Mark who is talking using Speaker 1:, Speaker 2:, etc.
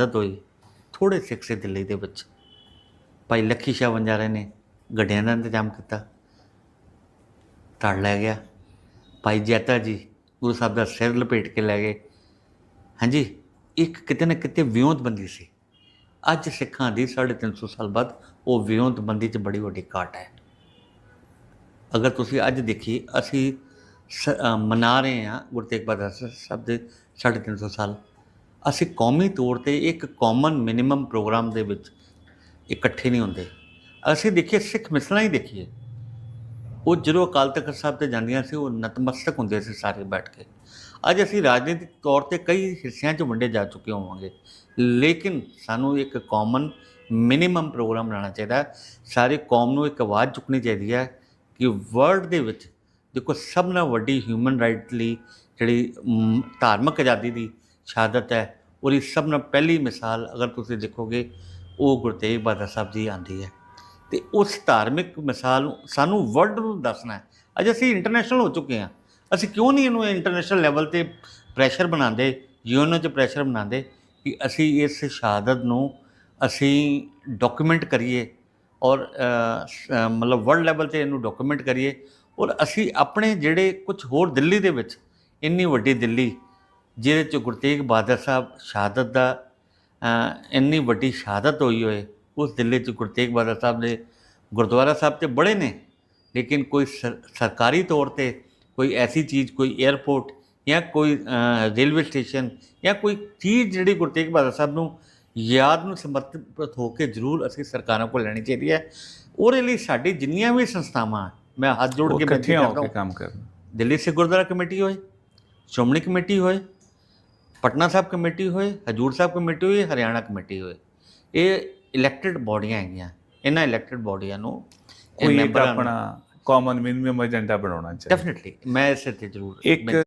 Speaker 1: ਮਦਦ ਹੋਈ ਥੋੜੇ ਸਿੱਖ ਸੀ ਦਿੱਲੀ ਦੇ ਵਿੱਚ। ਭਾਈ ਲੱਖੀ ਸ਼ਾਹ ਵੰਜਾਰੇ ਨੇ ਗੱਡਿਆਂ ਦਾ ਇੰਤਜ਼ਾਮ ਕੀਤਾ। ਧੜ ਲੈ ਗਿਆ। ਭਾਈ ਜੈਤਾ ਜੀ ਗੁਰੂ ਸਾਹਿਬ ਦਾ ਸਿਰ ਲਪੇਟ ਕੇ ਲੈ ਗਏ। ਹਾਂਜੀ, ਇੱਕ ਕਿਤੇ ਨਾ ਕਿਤੇ ਵਿਉਂਤਬੰਦੀ ਸੀ। ਅੱਜ ਸਿੱਖਾਂ ਦੀ 350 ਸਾਲ ਬਾਅਦ ਉਹ ਵਿਉਂਤਬੰਦੀ 'ਚ ਬੜੀ ਵੱਡੀ ਘਾਟ ਹੈ। ਅਗਰ ਤੁਸੀਂ ਅੱਜ ਦੇਖੀ ਅਸੀਂ ਸ- ਮਨਾ ਰਹੇ ਹਾਂ ਗੁਰੂ ਤੇਗ ਬਹਾਦਰ ਸਾਹਿਬ ਦੇ 350 ਸਾਲ। ਅਸੀਂ ਕੌਮੀ ਤੌਰ ਤੇ ਇੱਕ ਕਾਮਨ ਮਿਨੀਮਮ ਪ੍ਰੋਗਰਾਮ ਦੇ ਵਿੱਚ ਇਕੱਠੇ ਨਹੀਂ ਹੁੰਦੇ। ਅਸੀਂ ਦੇਖੀਏ, ਸਿੱਖ ਮਿਸਲਾਂ ਹੀ ਦੇਖੀਏ। ਉਹ ਜਦੋਂ ਅਕਾਲ ਤਖਤ ਸਾਹਿਬ ਤੇ ਜਾਂਦੀਆਂ ਸੀ, ਉਹ ਨਤਮਸਤਕ ਹੁੰਦੇ ਸੀ ਸਾਰੇ ਬੈਠ ਕੇ। ਅੱਜ ਅਸੀਂ ਰਾਜਨੀਤਿਕ ਤੌਰ ਤੇ ਕਈ ਹਿੱਸਿਆਂ 'ਚ ਵੰਡੇ ਜਾ ਚੁੱਕੇ ਹੋਵਾਂਗੇ। ਲੇਕਿਨ ਸਾਨੂੰ ਇੱਕ ਕਾਮਨ ਮਿਨੀਮਮ ਪ੍ਰੋਗਰਾਮ ਬਣਾਉਣਾ ਚਾਹੀਦਾ ਹੈ। ਸਾਰੀ ਕੌਮ ਨੂੰ ਇੱਕ ਆਵਾਜ਼ ਚੁੱਕਣੀ ਚਾਹੀਦੀ ਹੈ ਕਿ ਵਰਲਡ ਦੇ ਵਿੱਚ ਦੇਖੋ, ਸਭ ਨਾਲ ਵੱਡੀ ਹਿਊਮਨ ਰਾਈਟ ਲਈ ਜਿਹੜੀ ਧਾਰਮਿਕ ਆਜ਼ਾਦੀ ਦੀ ਸ਼ਹਾਦਤ ਹੈ। ਉਹਦੀ ਸਭ ਨਾਲ ਪਹਿਲੀ ਮਿਸਾਲ ਅਗਰ ਤੁਸੀਂ ਦੇਖੋਗੇ, ਉਹ ਗੁਰੂ ਤੇਗ ਬਹਾਦਰ ਸਾਹਿਬ ਜੀ ਆਂਦੀ ਹੈ। ਤੇ ਉਸ ਧਾਰਮਿਕ ਮਿਸਾਲ ਨੂੰ ਸਾਨੂੰ ਵਰਲਡ ਨੂੰ ਦੱਸਣਾ ਹੈ। ਅੱਜ ਅਸੀਂ ਇੰਟਰਨੈਸ਼ਨਲ ਹੋ ਚੁੱਕੇ ਹਾਂ। ਅਸੀਂ ਕਿਉਂ ਨਹੀਂ ਇਹਨੂੰ ਇੰਟਰਨੈਸ਼ਨਲ ਲੈਵਲ ਤੇ ਪ੍ਰੈਸ਼ਰ ਬਣਾਉਂਦੇ, ਯੂਐਨਓ 'ਚ ਪ੍ਰੈਸ਼ਰ ਬਣਾਉਂਦੇ ਕਿ ਅਸੀਂ ਇਸ ਸ਼ਹਾਦਤ ਨੂੰ ਅਸੀਂ ਡਾਕੂਮੈਂਟ ਕਰੀਏ ਔਰ ਮਤਲਬ ਵਰਲਡ ਲੈਵਲ ਤੇ ਇਹਨੂੰ ਡਾਕੂਮੈਂਟ ਕਰੀਏ। ਔਰ ਅਸੀਂ ਆਪਣੇ ਜਿਹੜੇ ਕੁਝ ਹੋਰ ਦਿੱਲੀ ਦੇ ਵਿੱਚ, ਇੰਨੀ ਵੱਡੀ ਦਿੱਲੀ ਜਿਹਦੇ ਚ ਗੁਰੂ ਤੇਗ ਬਹਾਦਰ ਸਾਹਿਬ ਸ਼ਹਾਦਤ ਦਾ ਇੰਨੀ ਵੱਡੀ ਸ਼ਹਾਦਤ ਹੋਈ ਹੋਏ ਉਸ ਦਿੱਲੀ ਚ ਗੁਰੂ ਤੇਗ ਬਹਾਦਰ ਸਾਹਿਬ ਦੇ ਗੁਰਦੁਆਰਾ ਸਾਹਿਬ ਤੇ ਬੜੇ ਨੇ ਲੇਕਿਨ ਕੋਈ ਸਰ- ਸਰਕਾਰੀ ਤੌਰ ਤੇ ਕੋਈ ਐਸੀ ਚੀਜ਼ ਕੋਈ 에ਅਰਪੋਰਟ ਜਾਂ ਕੋਈ ਰੇਲਵੇ ਸਟੇਸ਼ਨ ਜਾਂ ਕੋਈ ਚੀਜ਼ ਜਿਹੜੀ ਗੁਰੂ ਤੇਗ ਬਹਾਦਰ ਸਾਹਿਬ ਨੂੰ ਯਾਦ ਨੂੰ ਸਮਰਪਿਤ ਹੋ ਕੇ ਜ਼ਰੂਰ ਅਸੀਂ ਸਰਕਾਰਾਂ ਕੋਲ ਲੈਣੀ ਚਾਹੀਦੀ ਹੈ। ਉਹਦੇ ਲਈ ਸਾਡੀ ਜਿੰਨੀਆਂ ਵੀ ਸੰਸਥਾਵਾਂ ਮੈਂ ਹੱਥ ਜੋੜ ਕੇ ਬੇਨਤੀ ਕਰਦਾ
Speaker 2: ਕੇ
Speaker 1: ਹਾਂ।
Speaker 2: ਕੰਮ ਕਰਨ।
Speaker 1: ਦਿੱਲੀ ਸਿੱਖ ਗੁਰਦੁਆਰਾ ਕਮੇਟੀ ਹੋਏ ਸ਼੍ਰੋਮਣੀ ਕਮੇਟੀ ਹੋਏ ਪਟਨਾ ਸਾਹਿਬ ਕਮੇਟੀ ਹੋਏ ਹਜੂਰ ਸਾਹਿਬ ਕਮੇਟੀ ਹੋਏ ਹਰਿਆਣਾ ਕਮੇਟੀ ਹੋਏ ਇਹ ਇਲੈਕਟਿਡ ਬਾਡੀਆਂ ਹੈਗੀਆਂ ਇਹਨਾਂ ਇਲੈਕਟਿਡ ਬਾਡੀਆਂ ਨੂੰ
Speaker 2: ਕੋਈ ਆਪਣਾ ਕਾਮਨ ਮਿਨੀਮਮ ਏਜੰਡਾ ਬਣਾਉਣਾ ਚਾਹੀਦਾ
Speaker 1: ਡੈਫੀਨਿਟਲੀ ਮੈਂ ਇਸੇ ਤੇ ਜ਼ਰੂਰ
Speaker 2: ਇੱਕ